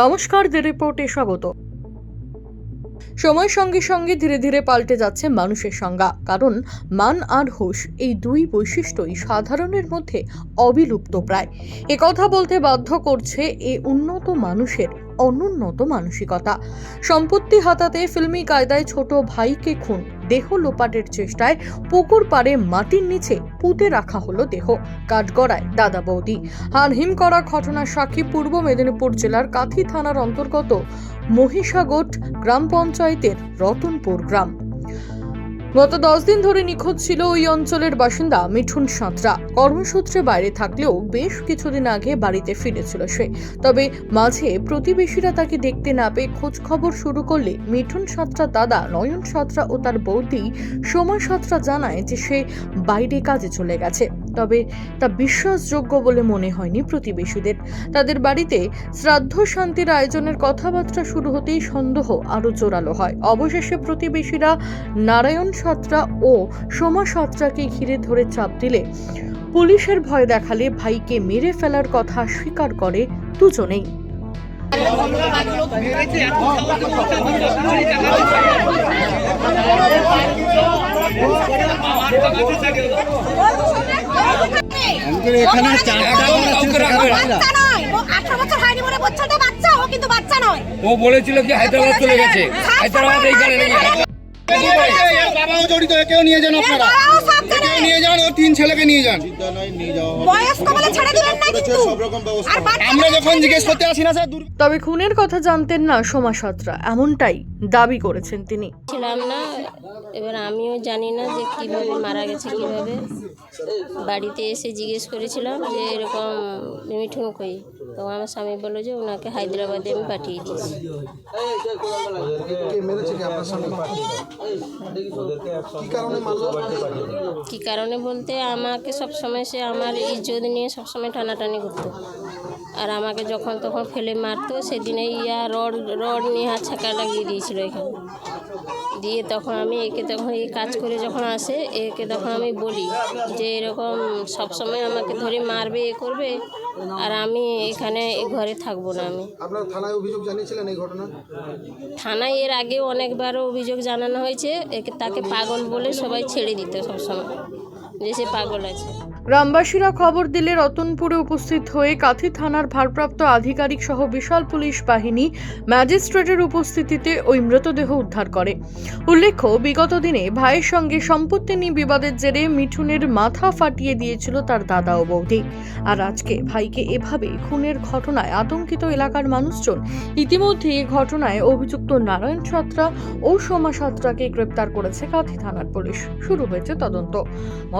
নমস্কার দ্য রিপোর্টে স্বাগত। সময়ের সঙ্গে সঙ্গে ধীরে ধীরে পাল্টে যাচ্ছে মানুষের সংজ্ঞা, কারণ মান আর হোস এই দুই বৈশিষ্ট্যই সাধারণের মধ্যে অবিলুপ্ত প্রায়। কথা বলতে বাধ্য করছে এ উন্নত মানুষের অনুন্নত মানসিকতা। সম্পত্তি হাতাতে ফিল্মি কায়দায় ছোট ভাইকে খুন দেহ লোপাটের চেষ্টায় পুকুর পাড়ে মাটির নিচে পুঁতে রাখা হলো দেহ। কাঠগড়ায় দাদা বৌদি। হানহিম করা ঘটনার সাক্ষী পূর্ব মেদিনীপুর জেলার কাথি থানার অন্তর্গত মহিষাগট গ্রাম পঞ্চায়েতের রতনপুর গ্রাম। গত দশ দিন ধরে নিখোঁজ ছিল ওই অঞ্চলের বাসিন্দা মিঠুন সাঁতরা। কর্মসূত্রে বাইরে থাকলেও বেশ কিছুদিন আগে বাড়িতে ফিরেছিল সে। তবে মাঝে প্রতিবেশীরা তাকে দেখতে না পেয়ে খোঁজ খবর শুরু করলে মিঠুন সাঁতরা দাদা, নয়ন সাঁতরা ও তার বৌদি সোমা সাঁতরা জানায় যে সে বাইরে কাজে চলে গেছে। তবে তা বিশ্বাসযোগ্য বলে মনে হয়নি প্রতিবেশীদের। তাদের বাড়িতে শ্রাদ্ধ শান্তির আয়োজনের কথাবার্তা শুরু হতেই সন্দেহ আরও জোরালো হয়। অবশেষে প্রতিবেশীরা নারায়ণ সাঁতরা ও সোমা সাঁতরাকে ঘিরে ধরে চাপ দিলে। পুলিশের ভয় দেখালে ভাইকে মেরে ফেলার কথা স্বীকার করে দুজনেই। এখানে ও বলেছিল কি হায়দ্রাবাদ চলে গেছে। হায়দ্রাবাদ এইখানে নেই বাবাও জড়িত কেউ নিয়ে যান আপনারা। নিয়ে যান ও তিন ছেলেকে নিয়ে যান। আমরা যখন জিজ্ঞেস করতে আসি না স্যার তবে খুনের কথা জানতেন না সোমা সাঁতরা। এমনটাই দাবি করেছেন তিনি। ছিলাম না। এবার আমিও জানি না যে কীভাবে মারা গেছে কীভাবে। বাড়িতে এসে জিজ্ঞেস করেছিলাম যে এরকম মিঠুন কই তো আমার স্বামী বলল যে ওনাকে হায়দ্রাবাদে আমি পাঠিয়ে দিয়েছি। কি কারণে বলতে আমাকে সব সময় সে আমার ইজ্জত নিয়ে সবসময় টানাটানি করতো। আর আমাকে যখন তখন ফেলে মারতো সেদিনে ইয়া রড রড নিয়ে হাত ছাকা লাগিয়ে দিয়েছিল এখানে। দিয়ে তখন আমি একে তখন এই কাজ করে যখন আসে একে তখন আমি বলি যে এরকম সবসময় আমাকে ধরে মারবে এ করবে আর আমি এখানে ঘরে থাকব না আমি। আপনার থানায় অভিযোগ জানিয়েছিলেন এই ঘটনা? থানায় এর আগে অনেকবারও অভিযোগ জানানো হয়েছে একে তাকে পাগল বলে সবাই ছেড়ে দিত সবসময়। সে পাগল আছে। গ্রামবাসীরা খবর দিলে রতনপুরে উপস্থিত হয়ে কাথি থানার ভারপ্রাপ্ত আধিকারিক সহ বিশাল পুলিশ বাহিনী ম্যাজিস্ট্রেটের উপস্থিতিতে ওই মৃতদেহ উদ্ধার করে। উল্লেখ্য, বিগত দিনে ভাইয়ের সঙ্গে সম্পত্তি নিয়ে বিবাদের জেরে মিঠুনের মাথা ফাটিয়ে দিয়েছিল তার দাদা ও বৌদি। আর আজকে ভাইকে এভাবে খুনের ঘটনায় আতঙ্কিত এলাকার মানুষজন ইতিমধ্যে ঘটনায় অভিযুক্ত নারায়ণ সাঁতরা ও সোমা সাঁতরাকে গ্রেপ্তার করেছে কাথি থানার পুলিশ। শুরু হয়েছে তদন্ত।